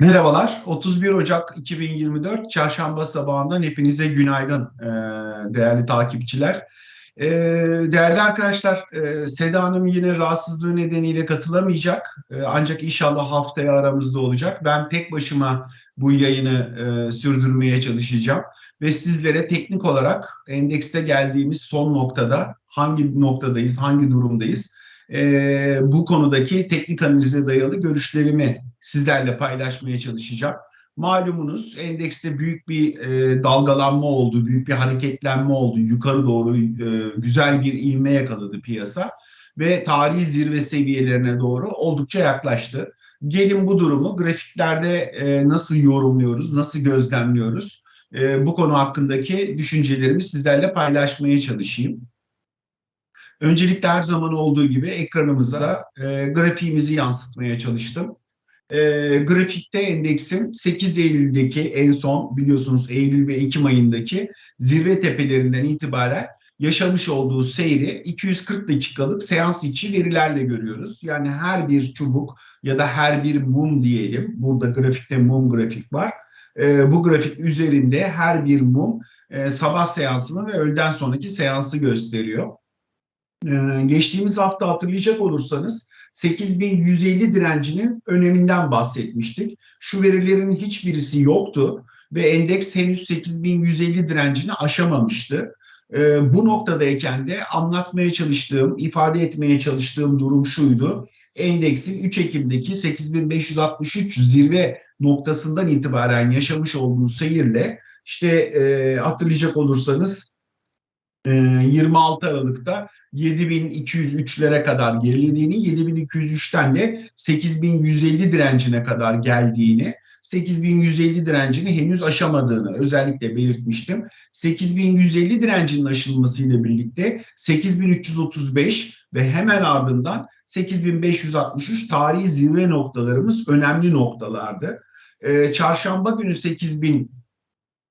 Merhabalar, 31 Ocak 2024 Çarşamba sabahından hepinize günaydın e, değerli takipçiler. E, değerli arkadaşlar, e, Seda Hanım yine rahatsızlığı nedeniyle katılamayacak. Ancak inşallah haftaya aramızda olacak. Ben tek başıma bu yayını sürdürmeye çalışacağım. Ve sizlere teknik olarak endekste geldiğimiz son noktada hangi noktadayız, hangi durumdayız e, bu konudaki teknik analize dayalı görüşlerimi sizlerle paylaşmaya çalışacağım. Malumunuz endekste büyük bir e, dalgalanma oldu, büyük bir hareketlenme oldu. Yukarı doğru e, güzel bir ivme yakaladı piyasa ve tarihi zirve seviyelerine doğru oldukça yaklaştı. Gelin bu durumu grafiklerde e, nasıl yorumluyoruz, nasıl gözlemliyoruz? E, bu konu hakkındaki düşüncelerimi sizlerle paylaşmaya çalışayım. Öncelikle her zaman olduğu gibi ekranımıza e, grafiğimizi yansıtmaya çalıştım. E, grafikte endeksin 8 Eylül'deki en son biliyorsunuz Eylül ve Ekim ayındaki zirve tepelerinden itibaren yaşamış olduğu seyri 240 dakikalık seans içi verilerle görüyoruz. Yani her bir çubuk ya da her bir mum diyelim. Burada grafikte mum grafik var. E, bu grafik üzerinde her bir mum e, sabah seansını ve öğleden sonraki seansı gösteriyor. Ee, geçtiğimiz hafta hatırlayacak olursanız 8150 direncinin öneminden bahsetmiştik. Şu verilerin hiçbirisi yoktu ve endeks henüz 8150 direncini aşamamıştı. Ee, bu noktadayken de anlatmaya çalıştığım, ifade etmeye çalıştığım durum şuydu. Endeksin 3 Ekim'deki 8563 zirve noktasından itibaren yaşamış olduğu seyirle işte e, hatırlayacak olursanız 26 ee, Aralık'ta 7203'lere kadar gerilediğini, 7203'ten de 8150 direncine kadar geldiğini, 8150 direncini henüz aşamadığını özellikle belirtmiştim. 8150 direncinin aşılmasıyla birlikte 8335 ve hemen ardından 8563 tarihi zirve noktalarımız önemli noktalardı. Ee, çarşamba günü 8000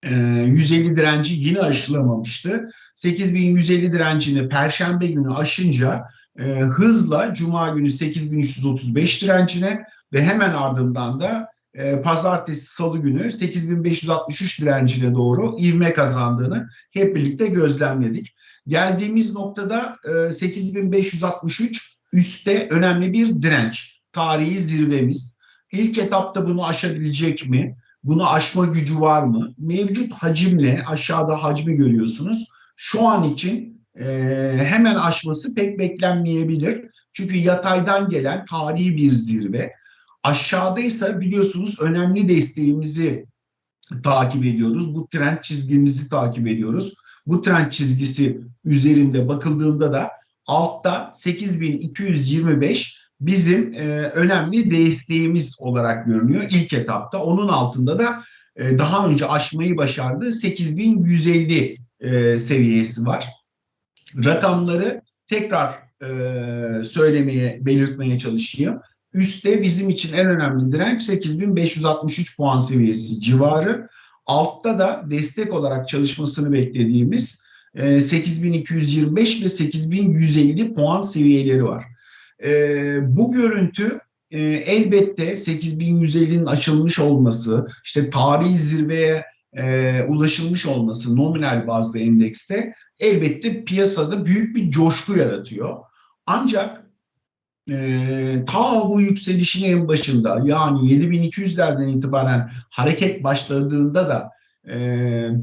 150 e, direnci yine aşılamamıştı. 8150 direncini perşembe günü aşınca e, hızla cuma günü 8335 direncine ve hemen ardından da e, pazartesi salı günü 8563 direncine doğru ivme kazandığını hep birlikte gözlemledik. Geldiğimiz noktada e, 8563 üstte önemli bir direnç. Tarihi zirvemiz. İlk etapta bunu aşabilecek mi? Bunu aşma gücü var mı? Mevcut hacimle aşağıda hacmi görüyorsunuz. Şu an için e, hemen aşması pek beklenmeyebilir. Çünkü yataydan gelen tarihi bir zirve. Aşağıdaysa biliyorsunuz önemli desteğimizi takip ediyoruz. Bu trend çizgimizi takip ediyoruz. Bu trend çizgisi üzerinde bakıldığında da altta 8225 bizim e, önemli desteğimiz olarak görünüyor ilk etapta. Onun altında da e, daha önce aşmayı başardığı 8150 e, seviyesi var. Rakamları tekrar e, söylemeye, belirtmeye çalışayım. Üste bizim için en önemli direnç 8563 puan seviyesi civarı. Altta da destek olarak çalışmasını beklediğimiz e, 8225 ve 8150 puan seviyeleri var. E, bu görüntü e, elbette 8150'nin aşılmış olması, işte tarihi zirveye e, ulaşılmış olması nominal bazda endekste elbette piyasada büyük bir coşku yaratıyor. Ancak e, ta bu yükselişin en başında yani 7200'lerden itibaren hareket başladığında da e,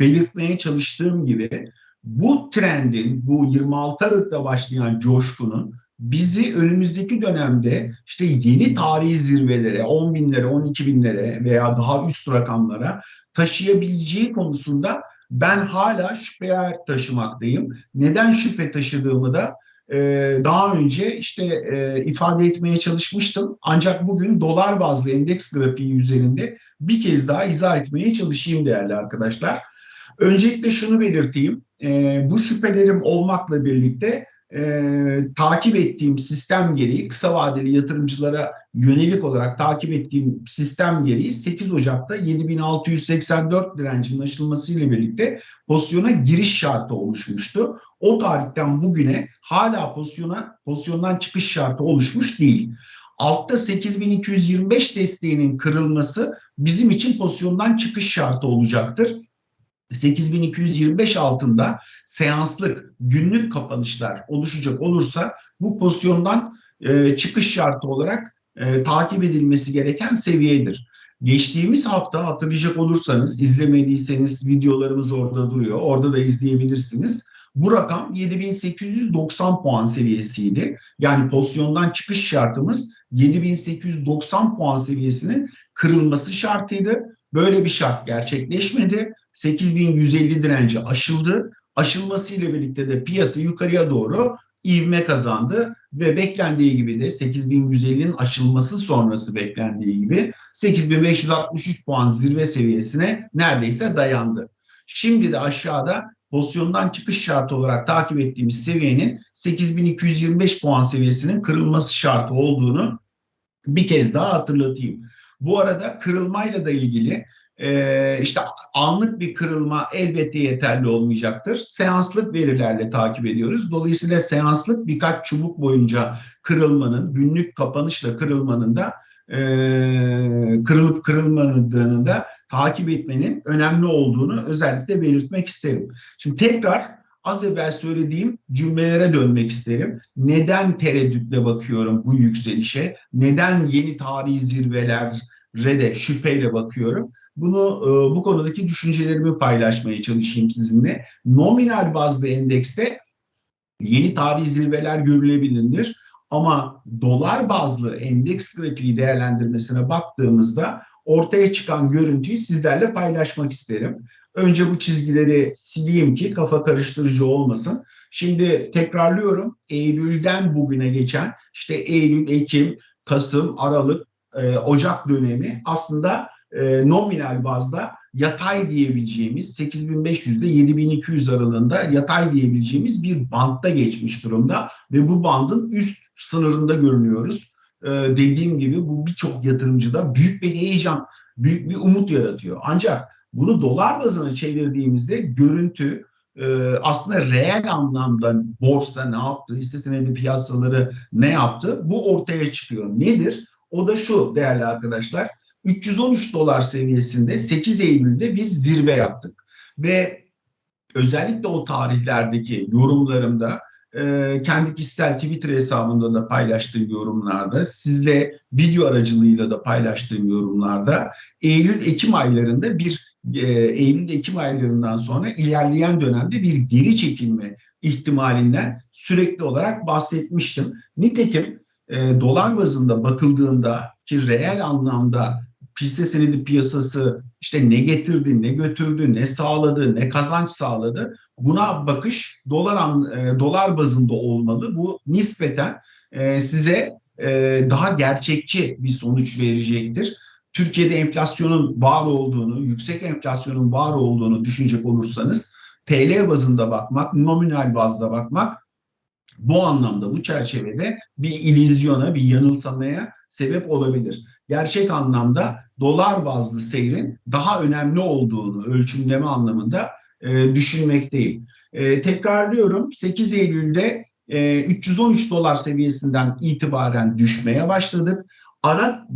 belirtmeye çalıştığım gibi bu trendin, bu 26 Aralık'ta başlayan coşkunun bizi önümüzdeki dönemde işte yeni tarihi zirvelere, 10 binlere, 12 binlere veya daha üst rakamlara taşıyabileceği konusunda ben hala şüpheler taşımaktayım. Neden şüphe taşıdığımı da e, daha önce işte e, ifade etmeye çalışmıştım. Ancak bugün dolar bazlı endeks grafiği üzerinde bir kez daha izah etmeye çalışayım değerli arkadaşlar. Öncelikle şunu belirteyim. E, bu şüphelerim olmakla birlikte e, takip ettiğim sistem gereği kısa vadeli yatırımcılara yönelik olarak takip ettiğim sistem gereği 8 Ocak'ta 7684 direncinin aşılmasıyla birlikte pozisyona giriş şartı oluşmuştu. O tarihten bugüne hala pozisyona pozisyondan çıkış şartı oluşmuş değil. Altta 8225 desteğinin kırılması bizim için pozisyondan çıkış şartı olacaktır. 8225 altında seanslık günlük kapanışlar oluşacak olursa bu pozisyondan e, çıkış şartı olarak e, takip edilmesi gereken seviyedir. Geçtiğimiz hafta hatırlayacak olursanız izlemediyseniz videolarımız orada duruyor. Orada da izleyebilirsiniz. Bu rakam 7890 puan seviyesiydi. Yani pozisyondan çıkış şartımız 7890 puan seviyesinin kırılması şartıydı. Böyle bir şart gerçekleşmedi. 8150 direnci aşıldı. Aşılmasıyla birlikte de piyasa yukarıya doğru ivme kazandı ve beklendiği gibi de 8150'nin aşılması sonrası beklendiği gibi 8563 puan zirve seviyesine neredeyse dayandı. Şimdi de aşağıda pozisyondan çıkış şartı olarak takip ettiğimiz seviyenin 8225 puan seviyesinin kırılması şartı olduğunu bir kez daha hatırlatayım. Bu arada kırılmayla da ilgili e, işte anlık bir kırılma elbette yeterli olmayacaktır. Seanslık verilerle takip ediyoruz. Dolayısıyla seanslık birkaç çubuk boyunca kırılmanın, günlük kapanışla kırılmanın da e, kırılıp kırılmadığını da takip etmenin önemli olduğunu özellikle belirtmek isterim. Şimdi tekrar az evvel söylediğim cümlelere dönmek isterim. Neden tereddütle bakıyorum bu yükselişe? Neden yeni tarihi zirvelere de şüpheyle bakıyorum? Bunu e, bu konudaki düşüncelerimi paylaşmaya çalışayım sizinle. Nominal bazda endekste yeni tarihi zirveler görülebilir ama dolar bazlı endeks grafiği değerlendirmesine baktığımızda ortaya çıkan görüntüyü sizlerle paylaşmak isterim. Önce bu çizgileri sileyim ki kafa karıştırıcı olmasın. Şimdi tekrarlıyorum. Eylül'den bugüne geçen işte Eylül, Ekim, Kasım, Aralık, e, Ocak dönemi aslında e, nominal bazda yatay diyebileceğimiz 8500 ile 7200 aralığında yatay diyebileceğimiz bir bantta geçmiş durumda ve bu bandın üst sınırında görünüyoruz. E, dediğim gibi bu birçok yatırımcıda büyük bir heyecan, büyük bir umut yaratıyor. Ancak bunu dolar bazına çevirdiğimizde görüntü e, aslında reel anlamda borsa ne yaptı, hisse senedi piyasaları ne yaptı bu ortaya çıkıyor. Nedir? O da şu değerli arkadaşlar 313 dolar seviyesinde 8 Eylül'de biz zirve yaptık. Ve özellikle o tarihlerdeki yorumlarımda e, kendi kişisel Twitter hesabında da paylaştığım yorumlarda, sizle video aracılığıyla da paylaştığım yorumlarda Eylül-Ekim aylarında bir e, Eylül-Ekim aylarından sonra ilerleyen dönemde bir geri çekilme ihtimalinden sürekli olarak bahsetmiştim. Nitekim e, dolar bazında bakıldığında ki reel anlamda hisse senedi piyasası işte ne getirdi, ne götürdü, ne sağladı, ne kazanç sağladı. Buna bakış dolar e, dolar bazında olmalı. Bu nispeten e, size e, daha gerçekçi bir sonuç verecektir. Türkiye'de enflasyonun var olduğunu, yüksek enflasyonun var olduğunu düşünecek olursanız TL bazında bakmak, nominal bazda bakmak bu anlamda, bu çerçevede bir ilizyona, bir yanılsamaya sebep olabilir. Gerçek anlamda dolar bazlı seyrin daha önemli olduğunu ölçümleme anlamında e, düşünmekteyim. E, tekrarlıyorum 8 Eylül'de e, 313 dolar seviyesinden itibaren düşmeye başladık. Ara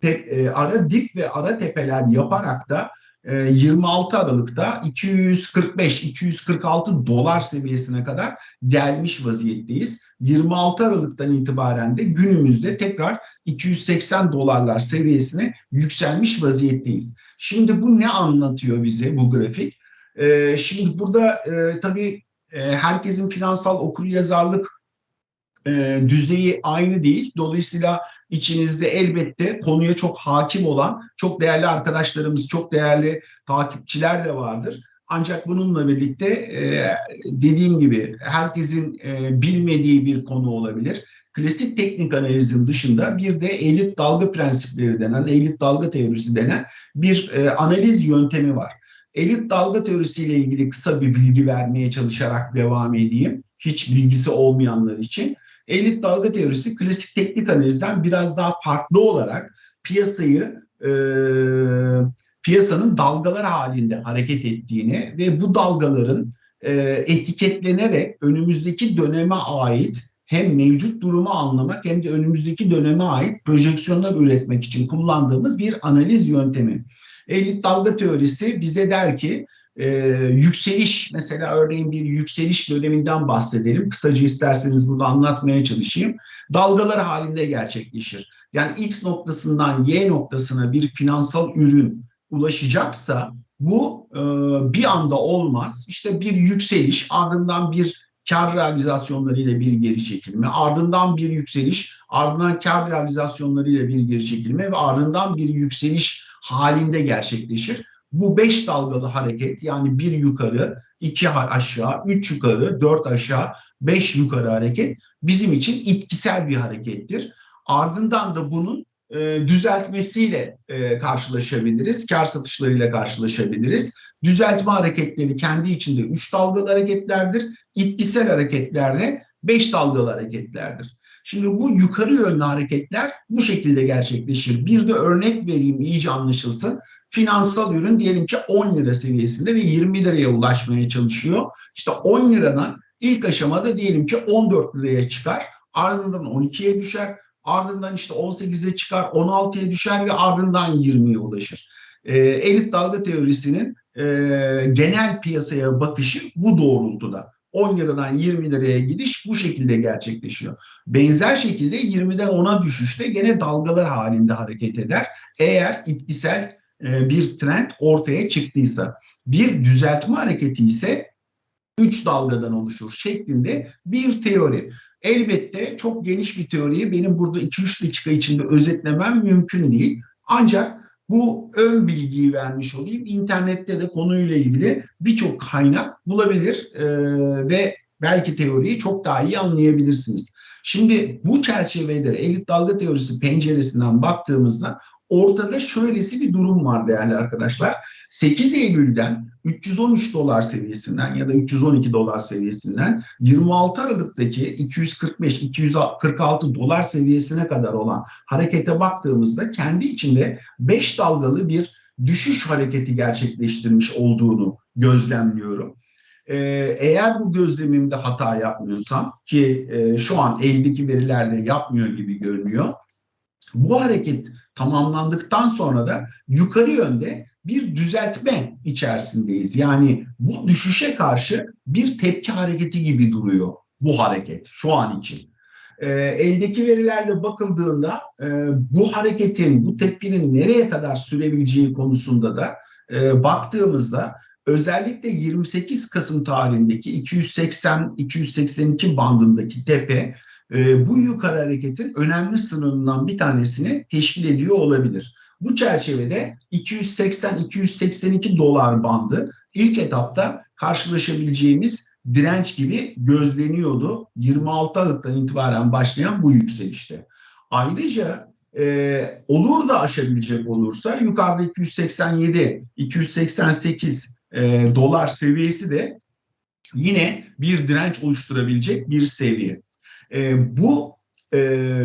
te, e, ara dip ve ara tepeler yaparak da 26 ee, Aralık'ta 245-246 dolar seviyesine kadar gelmiş vaziyetteyiz. 26 Aralık'tan itibaren de günümüzde tekrar 280 dolarlar seviyesine yükselmiş vaziyetteyiz. Şimdi bu ne anlatıyor bize bu grafik? Ee, şimdi burada e, tabii e, herkesin finansal okuryazarlık e, düzeyi aynı değil. Dolayısıyla içinizde elbette konuya çok hakim olan çok değerli arkadaşlarımız, çok değerli takipçiler de vardır. Ancak bununla birlikte e, dediğim gibi herkesin e, bilmediği bir konu olabilir. Klasik teknik analizin dışında bir de elit dalga prensipleri denen, elit dalga teorisi denen bir e, analiz yöntemi var. Elit dalga teorisiyle ilgili kısa bir bilgi vermeye çalışarak devam edeyim. Hiç bilgisi olmayanlar için. Elit dalga teorisi klasik teknik analizden biraz daha farklı olarak piyasayı e, piyasanın dalgalar halinde hareket ettiğini ve bu dalgaların e, etiketlenerek önümüzdeki döneme ait hem mevcut durumu anlamak hem de önümüzdeki döneme ait projeksiyonlar üretmek için kullandığımız bir analiz yöntemi. Elit dalga teorisi bize der ki e, yükseliş mesela örneğin bir yükseliş döneminden bahsedelim. Kısaca isterseniz burada anlatmaya çalışayım. Dalgalar halinde gerçekleşir. Yani X noktasından Y noktasına bir finansal ürün ulaşacaksa bu e, bir anda olmaz. İşte bir yükseliş ardından bir kar realizasyonları ile bir geri çekilme, ardından bir yükseliş, ardından kar realizasyonları ile bir geri çekilme ve ardından bir yükseliş halinde gerçekleşir. Bu beş dalgalı hareket yani bir yukarı, iki aşağı, üç yukarı, dört aşağı, beş yukarı hareket bizim için itkisel bir harekettir. Ardından da bunun e, düzeltmesiyle e, karşılaşabiliriz. Kar satışlarıyla karşılaşabiliriz. Düzeltme hareketleri kendi içinde üç dalgalı hareketlerdir. İtkisel hareketlerde beş dalgalı hareketlerdir. Şimdi bu yukarı yönlü hareketler bu şekilde gerçekleşir. Bir de örnek vereyim iyice anlaşılsın. Finansal ürün diyelim ki 10 lira seviyesinde ve 20 liraya ulaşmaya çalışıyor. İşte 10 liradan ilk aşamada diyelim ki 14 liraya çıkar. Ardından 12'ye düşer. Ardından işte 18'e çıkar, 16'ya düşer ve ardından 20'ye ulaşır. E, elit dalga teorisinin e, genel piyasaya bakışı bu doğrultuda. 10 liradan 20 liraya gidiş bu şekilde gerçekleşiyor. Benzer şekilde 20'den 10'a düşüşte gene dalgalar halinde hareket eder. Eğer itkisel e, bir trend ortaya çıktıysa. Bir düzeltme hareketi ise 3 dalgadan oluşur şeklinde bir teori. Elbette çok geniş bir teoriyi benim burada 2-3 dakika içinde özetlemem mümkün değil. Ancak bu ön bilgiyi vermiş olayım. İnternette de konuyla ilgili birçok kaynak bulabilir e, ve belki teoriyi çok daha iyi anlayabilirsiniz. Şimdi bu çerçevede elit dalga teorisi penceresinden baktığımızda ortada şöylesi bir durum var değerli arkadaşlar. 8 Eylül'den 313 dolar seviyesinden ya da 312 dolar seviyesinden 26 Aralık'taki 245-246 dolar seviyesine kadar olan harekete baktığımızda kendi içinde 5 dalgalı bir düşüş hareketi gerçekleştirmiş olduğunu gözlemliyorum. Ee, eğer bu gözlemimde hata yapmıyorsam ki e, şu an eldeki verilerle yapmıyor gibi görünüyor. Bu hareket tamamlandıktan sonra da yukarı yönde bir düzeltme içerisindeyiz. Yani bu düşüşe karşı bir tepki hareketi gibi duruyor bu hareket şu an için. E, eldeki verilerle bakıldığında e, bu hareketin, bu tepkinin nereye kadar sürebileceği konusunda da e, baktığımızda özellikle 28 Kasım tarihindeki 280-282 bandındaki tepe e, bu yukarı hareketin önemli sınırından bir tanesini teşkil ediyor olabilir. Bu çerçevede 280-282 dolar bandı ilk etapta karşılaşabileceğimiz direnç gibi gözleniyordu 26 Aralık'tan itibaren başlayan bu yükselişte. Ayrıca e, olur da aşabilecek olursa yukarıda 287, 288 e, dolar seviyesi de yine bir direnç oluşturabilecek bir seviye. E, bu e,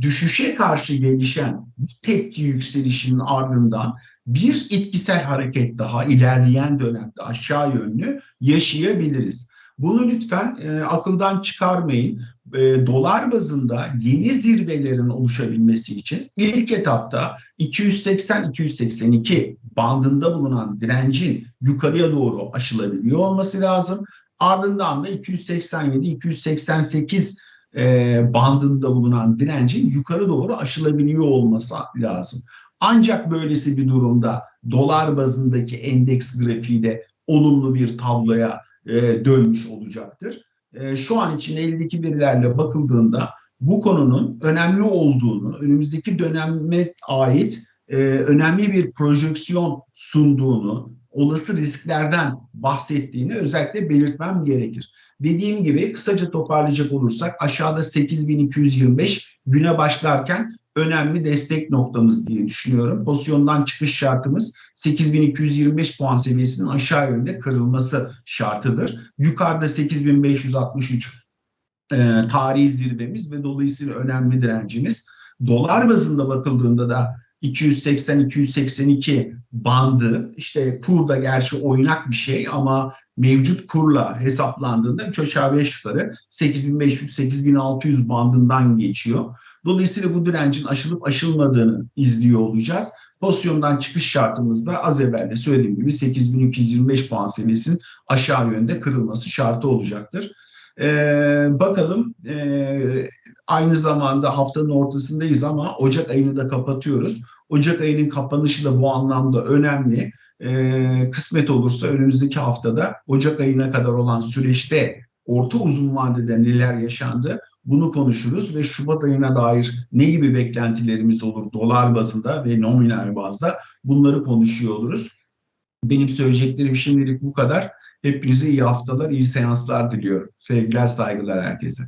düşüşe karşı gelişen tepki yükselişinin ardından bir etkisel hareket daha ilerleyen dönemde aşağı yönlü yaşayabiliriz. Bunu lütfen e, akıldan çıkarmayın. E, dolar bazında yeni zirvelerin oluşabilmesi için ilk etapta 280-282 bandında bulunan direncin yukarıya doğru aşılabiliyor olması lazım. Ardından da 287-288 e, bandında bulunan direncin yukarı doğru aşılabiliyor olması lazım. Ancak böylesi bir durumda dolar bazındaki endeks grafiği de olumlu bir tabloya e, dönmüş olacaktır. E, şu an için eldeki verilerle bakıldığında bu konunun önemli olduğunu, önümüzdeki döneme ait e, önemli bir projeksiyon sunduğunu, olası risklerden bahsettiğini özellikle belirtmem gerekir. Dediğim gibi kısaca toparlayacak olursak aşağıda 8225 güne başlarken önemli destek noktamız diye düşünüyorum. Pozisyondan çıkış şartımız 8225 puan seviyesinin aşağı yönde kırılması şartıdır. Yukarıda 8563 e, tarihi zirvemiz ve dolayısıyla önemli direncimiz. Dolar bazında bakıldığında da 280-282 bandı işte kur da gerçi oynak bir şey ama mevcut kurla hesaplandığında 3 aşağı 5 yukarı 8500-8600 bandından geçiyor. Dolayısıyla bu direncin aşılıp aşılmadığını izliyor olacağız. Pozisyondan çıkış şartımızda az evvel de söylediğim gibi 8225 puan seviyesinin aşağı yönde kırılması şartı olacaktır. Ee, bakalım e, aynı zamanda haftanın ortasındayız ama Ocak ayını da kapatıyoruz. Ocak ayının kapanışı da bu anlamda önemli. Ee, kısmet olursa önümüzdeki haftada Ocak ayına kadar olan süreçte orta uzun vadede neler yaşandı bunu konuşuruz ve Şubat ayına dair ne gibi beklentilerimiz olur dolar bazında ve nominal bazda bunları konuşuyor oluruz. Benim söyleyeceklerim şimdilik bu kadar. Hepinize iyi haftalar, iyi seanslar diliyorum. Sevgiler, saygılar herkese.